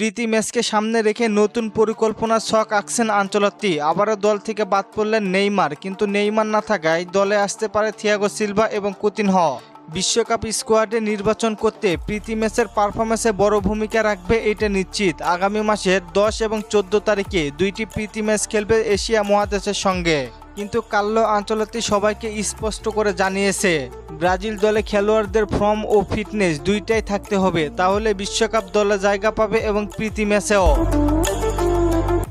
প্রীতি ম্যাচকে সামনে রেখে নতুন পরিকল্পনার ছক আঁকছেন আঞ্চলত্তি। আবারও দল থেকে বাদ পড়লেন নেইমার, কিন্তু নেইমার না থাকায় দলে আসতে পারে থিয়াগো সিলভা এবং কুতিন হ। বিশ্বকাপ স্কোয়াডে নির্বাচন করতে প্রীতি ম্যাচের পারফরমেন্সে বড় ভূমিকা রাখবে এটা নিশ্চিত। আগামী মাসের দশ এবং চোদ্দ তারিখে দুইটি প্রীতি ম্যাচ খেলবে এশিয়া মহাদেশের সঙ্গে। কিন্তু কাল্লো আঞ্চলতি সবাইকে স্পষ্ট করে জানিয়েছে, ব্রাজিল দলে খেলোয়াড়দের ফর্ম ও ফিটনেস দুইটাই থাকতে হবে, তাহলে বিশ্বকাপ দলে জায়গা পাবে এবং প্রীতি ম্যাচেও।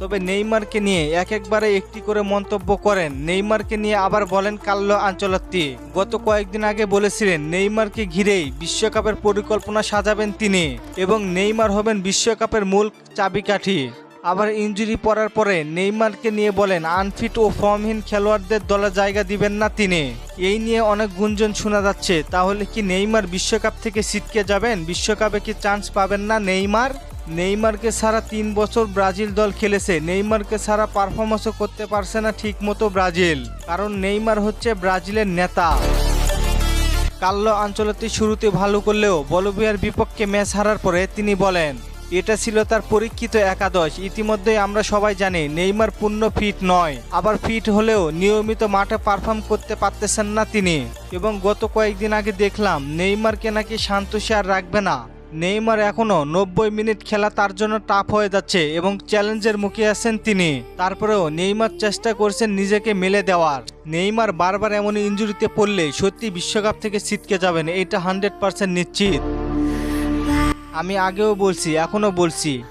তবে নেইমারকে নিয়ে এক একবারে একটি করে মন্তব্য করেন। নেইমারকে নিয়ে আবার বলেন কাল্লো আঞ্চলত্তি গত কয়েকদিন আগে বলেছিলেন, নেইমারকে ঘিরেই বিশ্বকাপের পরিকল্পনা সাজাবেন তিনি এবং নেইমার হবেন বিশ্বকাপের মূল চাবিকাঠি। আবার ইঞ্জুরি পড়ার পরে নেইমারকে নিয়ে বলেন, আনফিট ও ফর্মহীন খেলোয়াড়দের দলে জায়গা দিবেন না তিনি। এই নিয়ে অনেক গুঞ্জন শোনা যাচ্ছে। তাহলে কি নেইমার বিশ্বকাপ থেকে ছিটকে যাবেন? বিশ্বকাপে কি চান্স পাবেন না নেইমার? নেইমারকে ছাড়া তিন বছর ব্রাজিল দল খেলেছে। নেইমারকে ছাড়া পারফরমেন্সও করতে পারছে না ঠিকমতো ব্রাজিল। কারণ নেইমার হচ্ছে ব্রাজিলের নেতা। কাল্লো আঞ্চলতি শুরুতে ভালো করলেও বলবিয়ার বিপক্ষে ম্যাচ হারার পরে তিনি বলেন এটা ছিল তার পরীক্ষিত একাদশ। ইতিমধ্যেই আমরা সবাই জানি, নেইমার পূর্ণ ফিট নয়। আবার ফিট হলেও নিয়মিত মাঠে পারফর্ম করতে পারতেছেন না তিনি। এবং গত কয়েকদিন আগে দেখলাম, নেইমারকে নাকি শান্তশি আর রাখবে না। নেইমার এখনও নব্বই মিনিট খেলা তার জন্য টাফ হয়ে যাচ্ছে এবং চ্যালেঞ্জের মুখে আছেন তিনি। তারপরেও নেইমার চেষ্টা করছেন নিজেকে মেলে দেওয়ার। নেইমার বারবার এমন ইঞ্জুরিতে পড়লে সত্যি বিশ্বকাপ থেকে ছিটকে যাবেন, এটা হান্ড্রেড পার্সেন্ট নিশ্চিত। আমি আগেও বলছি, এখনও বলছি।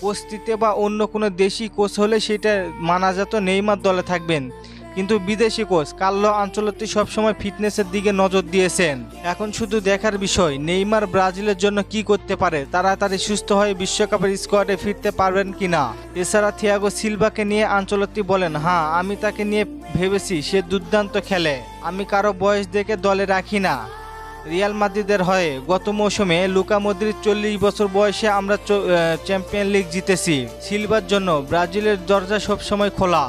কোচটিতে বা অন্য কোনো দেশি কোচ হলে সেটা মানা যেত নেইমার দলে থাকবেন। কিন্তু বিদেশি কোচ কাল্লো আঞ্চলতি সবসময় ফিটনেসের দিকে নজর দিয়েছেন। এখন শুধু দেখার বিষয়, নেইমার ব্রাজিলের জন্য কি করতে পারে? তাড়াতাড়ি সুস্থ হয়ে বিশ্বকাপের স্কোয়াডে ফিরতে পারবেন কিনা এছাড়া থিয়াগো সিলভাকে নিয়ে আঞ্চলতি বলেন হ্যাঁ আমি তাকে নিয়ে ভেবেছি, সে দুর্দান্ত খেলে। আমি কারও বয়স দেখে দলে রাখি না। রিয়াল মাদ্রিদের হয়ে গত মৌসুমে লুকা মদ্রিদ চল্লিশ বছর বয়সে আমরা চ্যাম্পিয়ন লিগ জিতেছি। সিলভার জন্য ব্রাজিলের দরজা সবসময় খোলা।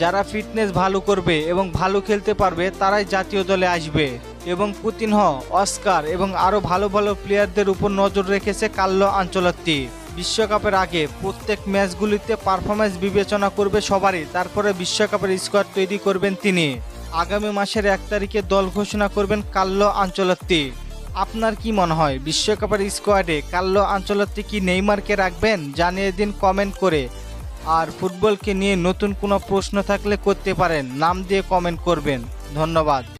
যারা ফিটনেস ভালো করবে এবং ভালো খেলতে পারবে, তারাই জাতীয় দলে আসবে। এবং পুতিনহ অস্কার এবং আরও ভালো ভালো প্লেয়ারদের উপর নজর রেখেছে কাল্লো আঞ্চলত্তি। বিশ্বকাপের আগে প্রত্যেক ম্যাচগুলিতে পারফরমেন্স বিবেচনা করবে সবারই, তারপরে বিশ্বকাপের স্কোয়াড তৈরি করবেন তিনি। আগামী মাসের এক তারিখে দল ঘোষণা করবেন কাল্লো আঞ্চলত্তি। আপনার কি মনে হয়, বিশ্বকাপের স্কোয়াডে কাল্লো আঞ্চলত্তি কি নেইমারকে রাখবেন? জানিয়ে দিন কমেন্ট করে। আর ফুটবলকে নিয়ে নতুন কোনো প্রশ্ন থাকলে করতে পারেন, নাম দিয়ে কমেন্ট করবেন। ধন্যবাদ।